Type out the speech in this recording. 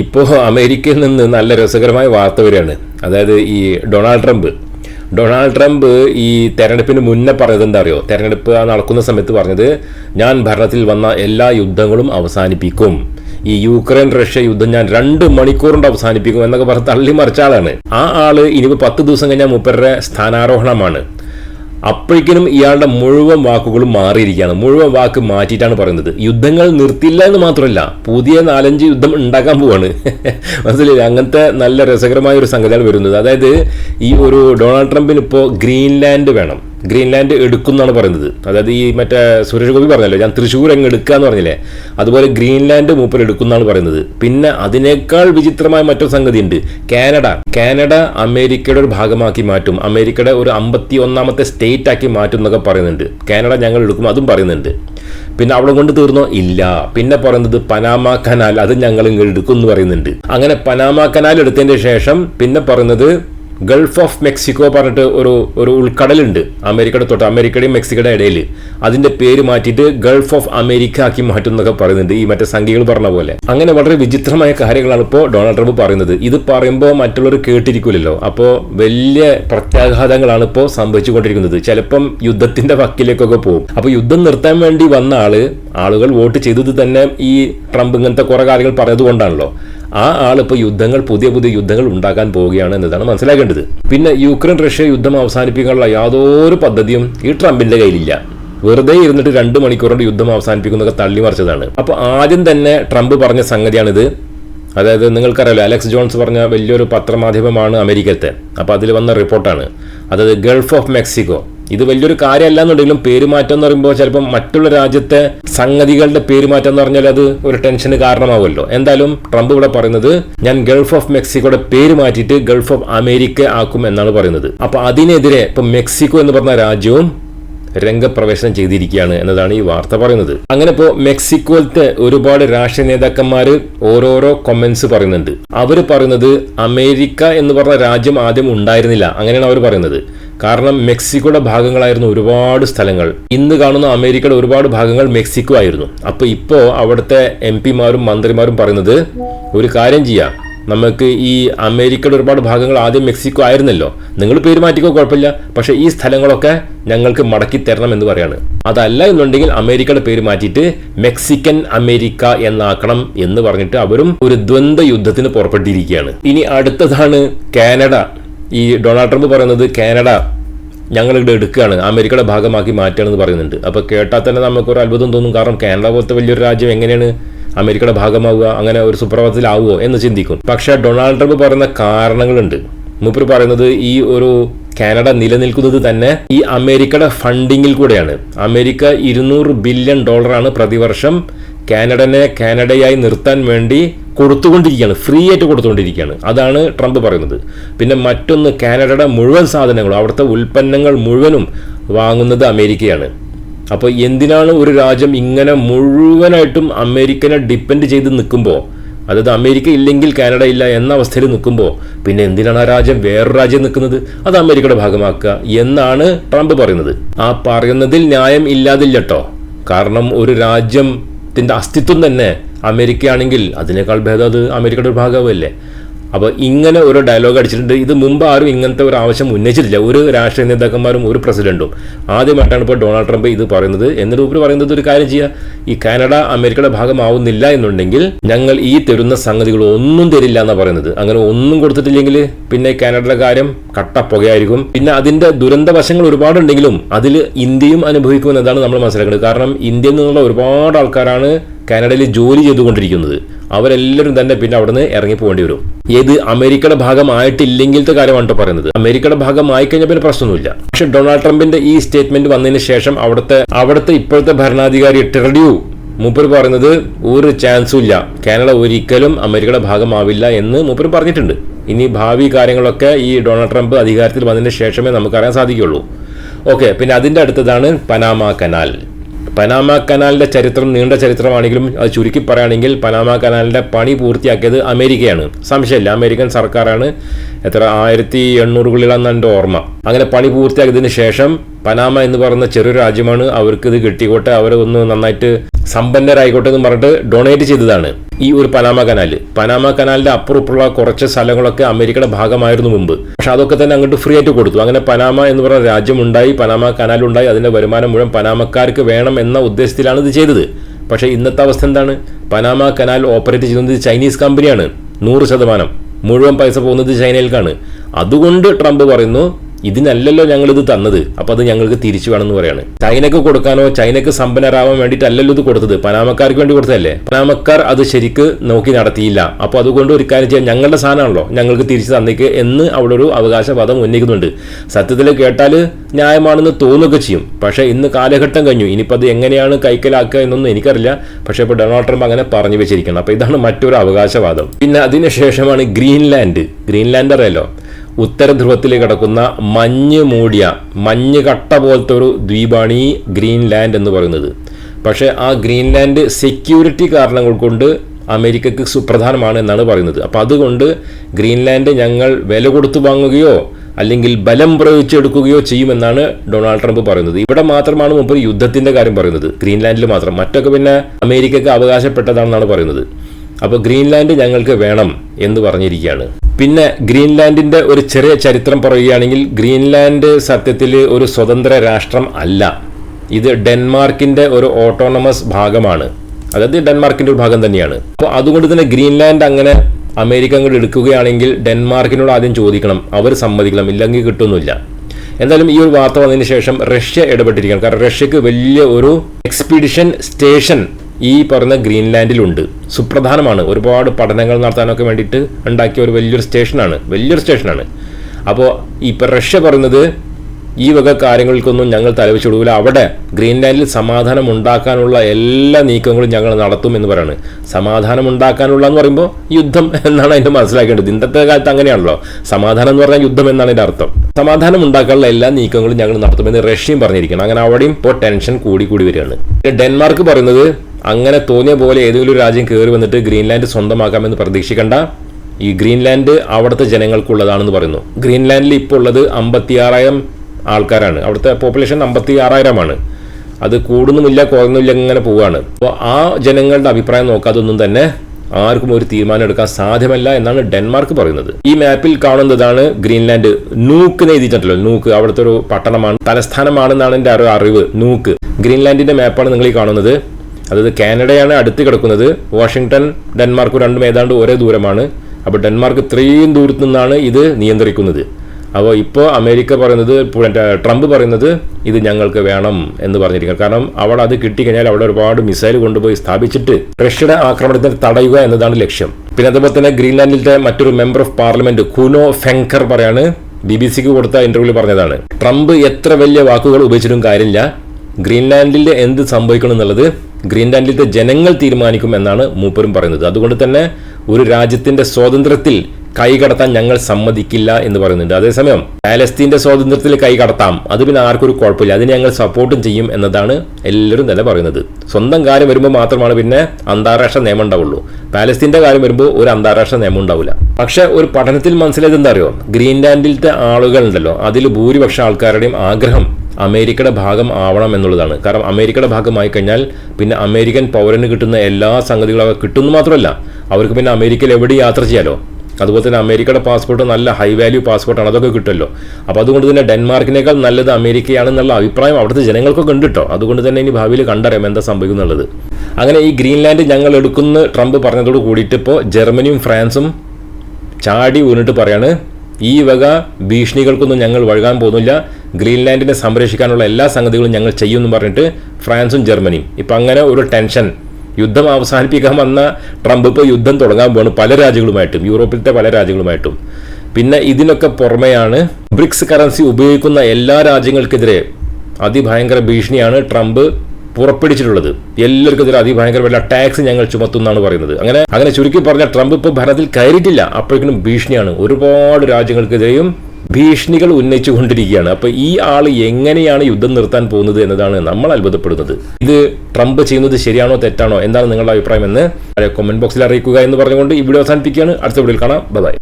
ഇപ്പോൾ അമേരിക്കയിൽ നിന്ന് നല്ല രസകരമായ വാർത്ത വരികയാണ്. അതായത് ഈ ഡൊണാൾഡ് ട്രംപ്. ഡൊണാൾഡ് ട്രംപ് ഈ തെരഞ്ഞെടുപ്പിന് മുന്നേ പറഞ്ഞത് എന്താ അറിയോ തെരഞ്ഞെടുപ്പ് നടക്കുന്ന സമയത്ത് പറഞ്ഞത് ഞാൻ ഭരണത്തിൽ വന്ന എല്ലാ യുദ്ധങ്ങളും അവസാനിപ്പിക്കും. ഈ യുക്രൈൻ റഷ്യ യുദ്ധം ഞാൻ രണ്ട് മണിക്കൂറുണ്ട് അവസാനിപ്പിക്കും എന്നൊക്കെ പറഞ്ഞ് തള്ളി മറിച്ച ആളാണ്. ആ ആൾ ഇനിയിപ്പോൾ പത്ത് ദിവസം കഴിഞ്ഞാൽ മുപ്പരുടെ സ്ഥാനാരോഹണമാണ്. അപ്പോഴേക്കിനും ഇയാളുടെ മുഴുവൻ വാക്കുകളും മാറിയിരിക്കുകയാണ്. മുഴുവൻ വാക്ക് മാറ്റിയിട്ടാണ് പറയുന്നത്. യുദ്ധങ്ങൾ നിർത്തില്ല എന്ന് മാത്രമല്ല പുതിയ നാലഞ്ച് യുദ്ധം ഉണ്ടാക്കാൻ പോവാണ്. മനസ്സിലായില്ലേ? അങ്ങനത്തെ നല്ല രസകരമായ ഒരു സംഗതിയാണ് വരുന്നത്. അതായത് ഈ ഒരു ഡൊണാൾഡ് ട്രംപിന് ഇപ്പോൾ ഗ്രീൻലാൻഡ് വേണം. ഗ്രീൻലാൻഡ് എടുക്കുന്നാണ് പറയുന്നത്. അതായത് ഈ മറ്റേ സുരേഷ് ഗോപി പറഞ്ഞല്ലോ ഞാൻ തൃശ്ശൂർ അങ്ങ് എടുക്കുക എന്ന് പറഞ്ഞില്ലേ? അതുപോലെ ഗ്രീൻലാൻഡ് മൂപ്പർ എടുക്കും എന്നാണ് പറയുന്നത്. പിന്നെ അതിനേക്കാൾ വിചിത്രമായ മറ്റൊരു സംഗതി ഉണ്ട് കാനഡ. കാനഡ അമേരിക്കയുടെ ഒരു ഭാഗമാക്കി മാറ്റും. അമേരിക്കയുടെ ഒരു അമ്പത്തി ഒന്നാമത്തെ സ്റ്റേറ്റ് ആക്കി മാറ്റും എന്നൊക്കെ പറയുന്നുണ്ട്. കാനഡ ഞങ്ങൾ എടുക്കും അതും പറയുന്നുണ്ട്. പിന്നെ അവിടെ കൊണ്ട് തീർന്നോ? ഇല്ല. പിന്നെ പറയുന്നത് പനാമ കനാൽ അത് ഞങ്ങൾ ഇങ്ങ് എടുക്കും എന്ന് പറയുന്നുണ്ട്. അങ്ങനെ പനാമ കനാൽ എടുത്തതിന്റെ ശേഷം പിന്നെ പറയുന്നത് ഗൾഫ് ഓഫ് മെക്സിക്കോ പറഞ്ഞിട്ട് ഒരു ഒരു ഉൾക്കടലുണ്ട്. അമേരിക്കയുടെ തൊട്ട് അമേരിക്കയുടെയും മെക്സിക്കയുടെ ഇടയിൽ. അതിന്റെ പേര് മാറ്റിയിട്ട് ഗൾഫ് ഓഫ് അമേരിക്ക ആക്കി മാറ്റും എന്നൊക്കെ പറയുന്നുണ്ട്. ഈ മറ്റേ സംഖ്യകൾ പറഞ്ഞ പോലെ. അങ്ങനെ വളരെ വിചിത്രമായ കാര്യങ്ങളാണ് ഇപ്പോൾ ഡൊണാൾഡ് ട്രംപ് പറയുന്നത്. ഇത് പറയുമ്പോൾ മറ്റുള്ളവർ കേട്ടിരിക്കില്ലല്ലോ അപ്പോൾ വലിയ പ്രത്യാഘാതങ്ങളാണ് ഇപ്പോൾ സംഭവിച്ചുകൊണ്ടിരിക്കുന്നത്. ചിലപ്പം യുദ്ധത്തിന്റെ വക്കിലേക്കൊക്കെ പോകും. അപ്പോൾ യുദ്ധം നിർത്താൻ വേണ്ടി വന്ന ആൾ ആളുകൾ വോട്ട് ചെയ്തത് തന്നെ ഈ ട്രംപ് ഇങ്ങനത്തെ കുറെ കാര്യങ്ങൾ പറഞ്ഞതുകൊണ്ടാണല്ലോ. ആ ആൾ ഇപ്പോൾ യുദ്ധങ്ങൾ പുതിയ പുതിയ യുദ്ധങ്ങൾ ഉണ്ടാക്കാൻ പോവുകയാണ് എന്നതാണ് മനസ്സിലാക്കേണ്ടത്. പിന്നെ യുക്രൈൻ റഷ്യ യുദ്ധം അവസാനിപ്പിക്കാനുള്ള യാതൊരു പദ്ധതിയും ഈ ട്രംപിന്റെ കയ്യിലില്ല. വെറുതെ ഇരുന്നിട്ട് രണ്ട് മണിക്കൂറിന്റെ യുദ്ധം അവസാനിപ്പിക്കുന്നതൊക്കെ തള്ളിമറിച്ചതാണ്. അപ്പോൾ ആദ്യം തന്നെ ട്രംപ് പറഞ്ഞ സംഗതിയാണിത്. അതായത് നിങ്ങൾക്കറിയാലോ അലക്സ് ജോൺസ് പറഞ്ഞ വലിയൊരു പത്രമാധ്യമമാണ് അമേരിക്കത്തെ. അപ്പോൾ അതിൽ വന്ന റിപ്പോർട്ടാണ്. അതായത് ഗൾഫ് ഓഫ് മെക്സിക്കോ. ഇത് വലിയൊരു കാര്യമല്ല എന്നുണ്ടെങ്കിലും പേരുമാറ്റം എന്ന് പറയുമ്പോൾ ചിലപ്പോൾ മറ്റുള്ള രാജ്യത്തെ സംഗതികളുടെ പേരുമാറ്റം എന്ന് പറഞ്ഞാൽ അത് ഒരു ടെൻഷന് കാരണമാവുമല്ലോ. എന്തായാലും ട്രംപ് ഇവിടെ പറയുന്നത് ഞാൻ ഗൾഫ് ഓഫ് മെക്സിക്കോയുടെ പേര് മാറ്റിയിട്ട് ഗൾഫ് ഓഫ് അമേരിക്ക ആക്കും എന്നാണ് പറയുന്നത്. അപ്പൊ അതിനെതിരെ ഇപ്പൊ മെക്സിക്കോ എന്ന് പറഞ്ഞ രാജ്യവും രംഗപ്രവേശനം ചെയ്തിരിക്കുകയാണ് എന്നതാണ് ഈ വാർത്ത പറയുന്നത്. അങ്ങനെ ഇപ്പോൾ മെക്സിക്കോയിലത്തെ ഒരുപാട് രാഷ്ട്രീയ നേതാക്കന്മാര് ഓരോരോ കൊമന്റ്സ് പറയുന്നുണ്ട്. അവർ പറയുന്നത് അമേരിക്ക എന്ന് പറഞ്ഞ രാജ്യം ആദ്യം ഉണ്ടായിരുന്നില്ല. അങ്ങനെയാണ് അവർ പറയുന്നത്. കാരണം മെക്സിക്കോയുടെ ഭാഗങ്ങളായിരുന്നു ഒരുപാട് സ്ഥലങ്ങൾ. ഇന്ന് കാണുന്ന അമേരിക്കയുടെ ഒരുപാട് ഭാഗങ്ങൾ മെക്സിക്കോ ആയിരുന്നു. അപ്പൊ ഇപ്പോ അവിടുത്തെ എം പിമാരും മന്ത്രിമാരും പറയുന്നത് ഒരു കാര്യം ചെയ്യാം. നമുക്ക് ഈ അമേരിക്കയുടെ ഒരുപാട് ഭാഗങ്ങൾ ആദ്യം മെക്സിക്കോ ആയിരുന്നല്ലോ. നിങ്ങൾ പേര് മാറ്റിക്കോ കുഴപ്പമില്ല. പക്ഷേ ഈ സ്ഥലങ്ങളൊക്കെ ഞങ്ങൾക്ക് മടക്കി തരണം എന്ന് പറയാണ്. അതല്ല എന്നുണ്ടെങ്കിൽ അമേരിക്കയുടെ പേര് മാറ്റിയിട്ട് മെക്സിക്കൻ അമേരിക്ക എന്നാക്കണം എന്ന് പറഞ്ഞിട്ട് അവരും ഒരു ദ്വന്ദ്വ യുദ്ധത്തിന് പുറപ്പെട്ടിരിക്കുകയാണ്. ഇനി അടുത്തതാണ് കാനഡ. ഈ ഡൊണാൾഡ് ട്രംപ് പറയുന്നത് കാനഡ ഞങ്ങളിവിടെ എടുക്കുകയാണ് അമേരിക്കയുടെ ഭാഗമാക്കി മാറ്റുകയാണെന്ന് പറയുന്നുണ്ട്. അപ്പോൾ കേട്ടാൽ തന്നെ നമുക്കൊരു അത്ഭുതം തോന്നും. കാരണം കാനഡ പോലത്തെ വലിയൊരു രാജ്യം എങ്ങനെയാണ്? അമേരിക്കയുടെ ഭാഗമാവുക അങ്ങനെ ഒരു സുപ്രഭാതത്തിലാവുമോ എന്ന് ചിന്തിക്കും. പക്ഷേ ഡൊണാൾഡ് ട്രംപ് പറയുന്ന കാരണങ്ങളുണ്ട്. മൂപ്പർ പറയുന്നത് ഈ ഒരു കാനഡ നിലനിൽക്കുന്നത് തന്നെ ഈ അമേരിക്കയുടെ ഫണ്ടിങ്ങിൽ കൂടെയാണ്. അമേരിക്ക ഇരുന്നൂറ് ബില്യൺ ഡോളറാണ് പ്രതിവർഷം കാനഡനെ കാനഡയായി നിർത്താൻ വേണ്ടി കൊടുത്തുകൊണ്ടിരിക്കുകയാണ് ഫ്രീ ആയിട്ട് കൊടുത്തുകൊണ്ടിരിക്കുകയാണ്. അതാണ് ട്രംപ് പറയുന്നത്. പിന്നെ മറ്റൊന്ന് കാനഡയുടെ മുഴുവൻ സാധനങ്ങളും അവിടുത്തെ ഉൽപ്പന്നങ്ങൾ മുഴുവനും വാങ്ങുന്നത് അമേരിക്കയാണ്. അപ്പോൾ എന്തിനാണ് ഒരു രാജ്യം ഇങ്ങനെ മുഴുവനായിട്ടും അമേരിക്കനെ ഡിപ്പെൻഡ് ചെയ്ത് നിൽക്കുമ്പോൾ അതായത് അമേരിക്ക ഇല്ലെങ്കിൽ കാനഡ ഇല്ല എന്ന അവസ്ഥയിൽ നിൽക്കുമ്പോൾ പിന്നെ എന്തിനാണ് ആ രാജ്യം വേറൊരു രാജ്യം നിൽക്കുന്നത്? അത് അമേരിക്കയുടെ ഭാഗമാക്കുക എന്നാണ് ട്രംപ് പറയുന്നത്. ആ പറയുന്നതിൽ ന്യായം ഇല്ലാതില്ല കേട്ടോ കാരണം ഒരു രാജ്യത്തിന്റെ അസ്തിത്വം തന്നെ അമേരിക്കയാണെങ്കിൽ അതിനേക്കാൾ ഭേദം അത് അമേരിക്കയുടെ ഒരു ഭാഗമല്ലേ അപ്പോൾ ഇങ്ങനെ ഒരു ഡയലോഗ് അടിച്ചിട്ടുണ്ട്. ഇത് മുമ്പ് ആരും ഇങ്ങനത്തെ ഒരു ആവശ്യം ഉന്നയിച്ചിട്ടില്ല. ഒരു രാഷ്ട്രീയ നേതാക്കന്മാരും ഒരു പ്രസിഡന്റും. ആദ്യമായിട്ടാണ് ഇപ്പോൾ ഡൊണാൾഡ് ട്രംപ് ഇത് പറയുന്നത്. എന്നിട്ട് ഉപരി പറയുന്നത് ഒരു കാര്യം ചെയ്യുക ഈ കാനഡ അമേരിക്കയുടെ ഭാഗമാവുന്നില്ല എന്നുണ്ടെങ്കിൽ ഞങ്ങൾ ഈ തരുന്ന സംഗതികൾ ഒന്നും തരില്ല എന്നാണ് പറയുന്നത്. അങ്ങനെ ഒന്നും കൊടുത്തിട്ടില്ലെങ്കിൽ പിന്നെ കാനഡയുടെ കാര്യം കട്ട പുകയായിരിക്കും പിന്നെ അതിന്റെ ദുരന്ത വശങ്ങൾ ഒരുപാടുണ്ടെങ്കിലും അതിൽ ഇന്ത്യയും അനുഭവിക്കുമെന്നതാണ് നമ്മൾ മനസ്സിലാക്കുന്നത് കാരണം ഇന്ത്യയിൽ നിന്നുള്ള ഒരുപാട് ആൾക്കാരാണ് കാനഡയിൽ ജോലി ചെയ്തുകൊണ്ടിരിക്കുന്നത്. അവരെല്ലാവരും തന്നെ പിന്നെ അവിടുന്ന് ഇറങ്ങി പോകേണ്ടി വരും. ഏത് അമേരിക്കയുടെ ഭാഗമായിട്ടില്ലെങ്കിലത്തെ കാര്യമാണ് കേട്ടോ പറയുന്നത്. അമേരിക്കയുടെ ഭാഗമായി കഴിഞ്ഞാൽ പിന്നെ പ്രശ്നമൊന്നുമില്ല. പക്ഷെ ഡൊണാൾഡ് ട്രംപിന്റെ ഈ സ്റ്റേറ്റ്മെന്റ് വന്നതിന് ശേഷം അവിടുത്തെ അവിടുത്തെ ഇപ്പോഴത്തെ ഭരണാധികാരി ടെറഡ്യൂ മൂപ്പർ പറയുന്നത് ഒരു ചാൻസും ഇല്ല. കാനഡ ഒരിക്കലും അമേരിക്കയുടെ ഭാഗമാവില്ല എന്ന് മൂപ്പർ പറഞ്ഞിട്ടുണ്ട്. ഇനി ഭാവി കാര്യങ്ങളൊക്കെ ഈ ഡൊണാൾഡ് ട്രംപ് അധികാരത്തിൽ വന്നതിന് ശേഷമേ നമുക്ക് അറിയാൻ സാധിക്കുള്ളൂ ഓക്കെ പിന്നെ അതിന്റെ അടുത്തതാണ് പനാമ കനാൽ. പനാമ കനാലിന്റെ ചരിത്രം നീണ്ട ചരിത്രമാണെങ്കിലും അത് ചുരുക്കി പറയുകയാണെങ്കിൽ പനാമ കനാലിന്റെ പണി പൂർത്തിയാക്കിയത് അമേരിക്കയാണ്. സംശയമില്ല അമേരിക്കൻ സർക്കാരാണ്. എത്ര ആയിരത്തി എണ്ണൂറുകളിലാണെന്ന് ഓർമ്മ. അങ്ങനെ പണി പൂർത്തിയാക്കിയതിനു ശേഷം പനാമ എന്ന് പറയുന്ന ചെറിയ രാജ്യമാണ്. അവർക്ക് ഇത് കിട്ടിക്കോട്ടെ. അവർ ഒന്ന് നന്നായിട്ട് സമ്പന്നരായിക്കോട്ടെ എന്ന് പറഞ്ഞിട്ട് ഡൊണേറ്റ് ചെയ്തതാണ് ഈ ഒരു പനാമ കനാൽ പനാമ കനാലിന്റെ അപ്പുറപ്പുള്ള കുറച്ച് സ്ഥലങ്ങളൊക്കെ അമേരിക്കയുടെ ഭാഗമായിരുന്നു മുമ്പ്. പക്ഷെ അതൊക്കെ തന്നെ അങ്ങോട്ട് ഫ്രീ ആയിട്ട് കൊടുത്തു. അങ്ങനെ പനാമ എന്ന് പറയുന്ന രാജ്യമുണ്ടായി പനാമ കനാൽ ഉണ്ടായി. അതിന്റെ വരുമാനം മുഴുവൻ പനാമക്കാർക്ക് വേണം എന്ന ഉദ്ദേശത്തിലാണ് ഇത് ചെയ്തത്. പക്ഷെ ഇന്നത്തെ അവസ്ഥ എന്താണ്? പനാമ കനാൽ ഓപ്പറേറ്റ് ചെയ്യുന്നത് ചൈനീസ് കമ്പനിയാണ്. നൂറ് ശതമാനം. മുഴുവൻ പൈസ പോകുന്നത് ചൈനയിലേക്കാണ്. അതുകൊണ്ട് ട്രംപ് പറയുന്നു ഇതിനല്ലല്ലോ ഞങ്ങൾ ഇത് തന്നത്. അപ്പൊ അത് ഞങ്ങൾക്ക് തിരിച്ചു വേണമെന്ന് പറയാണ്. ചൈനക്ക് കൊടുക്കാനോ ചൈനക്ക് സമ്പന്നരാവാൻ വേണ്ടിയിട്ടല്ലല്ലോ ഇത് കൊടുത്തത്. പനാമക്കാർക്ക് വേണ്ടി കൊടുത്തതല്ലേ? പനാമക്കാർ അത് ശരിക്ക് നോക്കി നടത്തിയില്ല. അപ്പൊ അതുകൊണ്ട് ഒരു കാര്യം ചെയ്യാം. ഞങ്ങളുടെ സാധനമാണല്ലോ ഞങ്ങൾക്ക് തിരിച്ചു തന്നേക്ക് എന്ന് അവിടെ ഒരു അവകാശവാദം ഉന്നയിക്കുന്നുണ്ട്. സത്യത്തിൽ കേട്ടാൽ ന്യായമാണെന്ന് തോന്നുകയൊക്കെ ചെയ്യും. പക്ഷേ ഇന്ന് കാലഘട്ടം കഴിഞ്ഞു. ഇനിയിപ്പോൾ അത് എങ്ങനെയാണ് കൈക്കലാക്കുക എന്നൊന്നും എനിക്കറിയില്ല. പക്ഷേ ഇപ്പോൾ ഡൊണാൾഡ് ട്രംപ് അങ്ങനെ പറഞ്ഞു വെച്ചിരിക്കണം അപ്പോൾ ഇതാണ് മറ്റൊരു അവകാശവാദം. പിന്നെ അതിനുശേഷമാണ് ഗ്രീൻലാൻഡ്. ഗ്രീൻലാൻഡ് അറിയാലോ? ഉത്തര കിടക്കുന്ന മഞ്ഞ് മൂടിയ മഞ്ഞ് കട്ട പോലത്തെ ഒരു ദ്വീപാണ് ഈ ഗ്രീൻലാൻഡ് എന്ന് പറയുന്നത്. പക്ഷേ ആ ഗ്രീൻലാൻഡ് സെക്യൂരിറ്റി കാരണങ്ങൾ കൊണ്ട് അമേരിക്കക്ക് സുപ്രധാനമാണ് എന്നാണ് പറയുന്നത്. അപ്പം അതുകൊണ്ട് ഗ്രീൻലാൻഡ് ഞങ്ങൾ വില കൊടുത്തു വാങ്ങുകയോ അല്ലെങ്കിൽ ബലം പ്രയോഗിച്ചെടുക്കുകയോ ചെയ്യുമെന്നാണ് ഡൊണാൾഡ് ട്രംപ് പറയുന്നത്. ഇവിടെ മാത്രമാണ് മുമ്പ് യുദ്ധത്തിന്റെ കാര്യം പറയുന്നത്. ഗ്രീൻലാൻഡിൽ മാത്രം. മറ്റൊക്കെ പിന്നെ അമേരിക്കക്ക് അവകാശപ്പെട്ടതാണെന്നാണ് പറയുന്നത്. അപ്പോൾ ഗ്രീൻലാൻഡ് ഞങ്ങൾക്ക് വേണം എന്ന് പറഞ്ഞിരിക്കുകയാണ്. പിന്നെ ഗ്രീൻലാൻഡിന്റെ ഒരു ചെറിയ ചരിത്രം പറയുകയാണെങ്കിൽ ഗ്രീൻലാൻഡ് സത്യത്തിൽ ഒരു സ്വതന്ത്ര രാഷ്ട്രം അല്ല. ഇത് ഡെൻമാർക്കിന്റെ ഒരു ഓട്ടോണമസ് ഭാഗമാണ്. അതായത് ഡെൻമാർക്കിന്റെ ഒരു ഭാഗം തന്നെയാണ്. അപ്പോൾ അതുകൊണ്ട് തന്നെ ഗ്രീൻലാൻഡ് അങ്ങനെ അമേരിക്ക അങ്ങോട്ട് എടുക്കുകയാണെങ്കിൽ ഡെൻമാർക്കിനോട് ആദ്യം ചോദിക്കണം. അവർ സമ്മതിക്കണം. ഇല്ലെങ്കിൽ കിട്ടുന്നില്ല. എന്തായാലും ഈ ഒരു വാർത്ത വന്നതിന് ശേഷം റഷ്യ ഇടപെട്ടിരിക്കണം കാരണം റഷ്യക്ക് വലിയ ഒരു എക്സ്പീഡിഷൻ സ്റ്റേഷൻ ഈ പറഞ്ഞ ഗ്രീൻലാൻഡിലുണ്ട്. സുപ്രധാനമാണ്. ഒരുപാട് പഠനങ്ങൾ നടത്താനൊക്കെ വേണ്ടിയിട്ട് ഉണ്ടാക്കിയ ഒരു വലിയൊരു സ്റ്റേഷനാണ്. വലിയൊരു സ്റ്റേഷനാണ്. അപ്പോൾ ഇപ്പോൾ റഷ്യ പറയുന്നത് ഈ വക കാര്യങ്ങൾക്കൊന്നും ഞങ്ങൾ തലവെച്ച് അവിടെ ഗ്രീൻലാൻഡിൽ സമാധാനം ഉണ്ടാക്കാനുള്ള എല്ലാ നീക്കങ്ങളും ഞങ്ങൾ നടത്തും എന്ന് പറയാണ്. സമാധാനം ഉണ്ടാക്കാനുള്ള എന്ന് പറയുമ്പോൾ യുദ്ധം എന്നാണ് അതിന്റെ മനസ്സിലാക്കേണ്ടത്. ഇന്നത്തെ കാലത്ത് അങ്ങനെയാണല്ലോ. സമാധാനം എന്ന് പറഞ്ഞാൽ യുദ്ധം എന്നാണ് അതിന്റെ അർത്ഥം. സമാധാനം ഉണ്ടാക്കാനുള്ള എല്ലാ നീക്കങ്ങളും ഞങ്ങൾ നടത്തുമെന്ന് റഷ്യയും പറഞ്ഞിരിക്കണം അങ്ങനെ അവിടെയും ഇപ്പോൾ ടെൻഷൻ കൂടി കൂടി വരികയാണ്. ഡെൻമാർക്ക് പറയുന്നത് അങ്ങനെ തോന്നിയ പോലെ ഏതെങ്കിലും രാജ്യം കയറി വന്നിട്ട് ഗ്രീൻലാൻഡ് സ്വന്തമാക്കാമെന്ന് പ്രതീക്ഷിക്കേണ്ട. ഈ ഗ്രീൻലാൻഡ് അവിടുത്തെ ജനങ്ങൾക്കുള്ളതാണെന്ന് പറയുന്നു. ഗ്രീൻലാൻഡിൽ ഇപ്പോൾ ഉള്ളത് അമ്പത്തിയാറായിരം ആൾക്കാരാണ്. അവിടുത്തെ പോപ്പുലേഷൻ അമ്പത്തി ആറായിരമാണ് അത് കൂടുന്നുമില്ല കുറയുന്നില്ല ഇങ്ങനെ പോവുകയാണ് അപ്പോൾ ആ ജനങ്ങളുടെ അഭിപ്രായം നോക്കാതൊന്നും തന്നെ ആർക്കും ഒരു തീരുമാനം എടുക്കാൻ സാധ്യമല്ല എന്നാണ് ഡെൻമാർക്ക് പറയുന്നത്. ഈ മാപ്പിൽ കാണുന്നതാണ് ഗ്രീൻലാൻഡ്. നൂക്ക് എഴുതിയിട്ടുണ്ടല്ലോ. നൂക്ക് അവിടുത്തെ ഒരു പട്ടണമാണ് തലസ്ഥാനമാണെന്നാണ് എന്റെ ഒരു അറിവ്. നൂക്ക്. ഗ്രീൻലാൻഡിന്റെ മാപ്പാണ് നിങ്ങൾ ഈ കാണുന്നത്. അതായത് കാനഡയാണ് അടുത്ത് കിടക്കുന്നത്. വാഷിങ്ടൺ ഡെൻമാർക്ക് രണ്ടും ഏതാണ്ട് ഒരേ ദൂരമാണ്. അപ്പോൾ ഡെൻമാർക്ക് ഇത്രയും ദൂരത്തു നിന്നാണ് ഇത് നിയന്ത്രിക്കുന്നത്. അപ്പോൾ ഇപ്പോൾ അമേരിക്ക പറയുന്നത് ട്രംപ് പറയുന്നത് ഇത് ഞങ്ങൾക്ക് വേണം എന്ന് പറഞ്ഞിരിക്കുന്നത് കാരണം അവിടെ അത് കിട്ടിക്കഴിഞ്ഞാൽ അവിടെ ഒരുപാട് മിസൈൽ കൊണ്ടുപോയി സ്ഥാപിച്ചിട്ട് റഷ്യയുടെ ആക്രമണത്തിന് തടയുക എന്നതാണ് ലക്ഷ്യം. പിന്നെ അതുപോലെ തന്നെ ഗ്രീൻലാൻഡിലെ മറ്റൊരു member of parliament Kuno Fenger പറയാണ് ബി ബി സിക്ക് കൊടുത്ത ഇന്റർവ്യൂവിൽ പറഞ്ഞതാണ്. ട്രംപ് എത്ര വലിയ വാക്കുകൾ ഉപയോഗിച്ചിട്ടും കാര്യമില്ല. ഗ്രീൻലാൻഡിൽ എന്ത് സംഭവിക്കണം എന്നുള്ളത് ഗ്രീൻലാൻഡിലത്തെ ജനങ്ങൾ തീരുമാനിക്കും എന്നാണ് മൂപ്പരും പറയുന്നത്. അതുകൊണ്ട് തന്നെ ഒരു രാജ്യത്തിന്റെ സ്വാതന്ത്ര്യത്തിൽ കൈകടത്താൻ ഞങ്ങൾ സമ്മതിക്കില്ല എന്ന് പറയുന്നുണ്ട്. അതേസമയം പാലസ്തീന്റെ സ്വാതന്ത്ര്യത്തിൽ കൈകടത്താം. അത് പിന്നെ ആർക്കും ഒരു കുഴപ്പമില്ല. അതിനെ ഞങ്ങൾ സപ്പോർട്ടും ചെയ്യും എന്നതാണ് എല്ലാവരും തന്നെ പറയുന്നത്. സ്വന്തം കാര്യം വരുമ്പോൾ മാത്രമാണ് പിന്നെ അന്താരാഷ്ട്ര നിയമം ഉണ്ടാവുള്ളൂ. പാലസ്തീന്റെ കാര്യം വരുമ്പോൾ ഒരു അന്താരാഷ്ട്ര നിയമം ഉണ്ടാവില്ല. പക്ഷെ ഒരു പഠനത്തിൽ മനസ്സിലായത് എന്താ അറിയോ? ഗ്രീൻലാൻഡിലത്തെ ആളുകൾ ഉണ്ടല്ലോ അതിൽ ഭൂരിപക്ഷം ആൾക്കാരുടെയും ആഗ്രഹം അമേരിക്കയുടെ ഭാഗം ആവണം എന്നുള്ളതാണ്. കാരണം അമേരിക്കയുടെ ഭാഗമായി കഴിഞ്ഞാൽ പിന്നെ അമേരിക്കൻ പൗരന് കിട്ടുന്ന എല്ലാ സംഗതികളും കിട്ടുന്നു മാത്രമല്ല. അവർക്ക് പിന്നെ അമേരിക്കയിൽ എവിടെ യാത്ര ചെയ്യാലോ? അതുപോലെ തന്നെ അമേരിക്കയുടെ പാസ്പോർട്ട് നല്ല ഹൈ വാല്യൂ പാസ്പോർട്ടാണ് അതൊക്കെ കിട്ടുമല്ലോ. അപ്പോൾ അതുകൊണ്ട് തന്നെ ഡെൻമാർക്കിനേക്കാൾ നല്ലത് അമേരിക്കയാണെന്നുള്ള അഭിപ്രായം അവിടുത്തെ ജനങ്ങൾക്കൊക്കെ ഉണ്ട് കേട്ടോ അതുകൊണ്ട് തന്നെ ഇനി ഭാവിയിൽ കണ്ടറിയാം എന്താ സംഭവിക്കുന്നുള്ളത്. അങ്ങനെ ഈ ഗ്രീൻലാൻഡ് ഞങ്ങൾ എടുക്കുന്ന ട്രംപ് പറഞ്ഞതോട് കൂടിയിട്ട് ഇപ്പോൾ ജർമ്മനിയും ഫ്രാൻസും ചാടി ഊന്നിട്ട് പറയാണ് ഈ വക ഭീഷണികൾക്കൊന്നും ഞങ്ങൾ വഴുകാൻ പോകുന്നില്ല. ഗ്രീൻലാൻഡിനെ സംരക്ഷിക്കാനുള്ള എല്ലാ സംഗതികളും ഞങ്ങൾ ചെയ്യുമെന്ന് പറഞ്ഞിട്ട് ഫ്രാൻസും ജർമ്മനിയും. ഇപ്പം അങ്ങനെ ഒരു ടെൻഷൻ യുദ്ധം അവസാനിപ്പിക്കാൻ വന്ന ട്രംപ് ഇപ്പോൾ യുദ്ധം തുടങ്ങാൻ പോവാണ് പല രാജ്യങ്ങളുമായിട്ടും യൂറോപ്പിലത്തെ പല രാജ്യങ്ങളുമായിട്ടും. പിന്നെ ഇതിനൊക്കെ പുറമെയാണ് ബ്രിക്സ് കറൻസി ഉപയോഗിക്കുന്ന എല്ലാ രാജ്യങ്ങൾക്കെതിരെ അതിഭയങ്കര ഭീഷണിയാണ് ട്രംപ് പുറപ്പെടുവിച്ചിട്ടുള്ളത്. എല്ലാവർക്കെതിരെ അതിഭയങ്കര വല്ല ടാക്സ് ഞങ്ങൾ ചുമത്തുന്നാണ് പറയുന്നത്. അങ്ങനെ അങ്ങനെ ചുരുക്കി പറഞ്ഞാൽ ട്രംപ് ഇപ്പോൾ ഭരണത്തിൽ കയറിയിട്ടില്ല. അപ്പോഴേക്കും ഭീഷണിയാണ്. ഒരുപാട് രാജ്യങ്ങൾക്കെതിരെയും ഭീഷണികൾ ഉന്നയിച്ചുകൊണ്ടിരിക്കുകയാണ്. അപ്പൊ ഈ ആൾ എങ്ങനെയാണ് യുദ്ധം നിർത്താൻ പോകുന്നത് എന്നതാണ് നമ്മൾ അത്ഭുതപ്പെടുന്നത്. ഇത് ട്രംപ് ചെയ്യുന്നത് ശരിയാണോ തെറ്റാണോ? എന്താണ് നിങ്ങളുടെ അഭിപ്രായം എന്ന് കൊമന്റ് ബോക്സിൽ അറിയിക്കുക എന്ന് പറഞ്ഞുകൊണ്ട് ഇവിടെ അവസാനിപ്പിക്കുകയാണ്. അടുത്ത വീഡിയോയിൽ കാണാം. ബൈ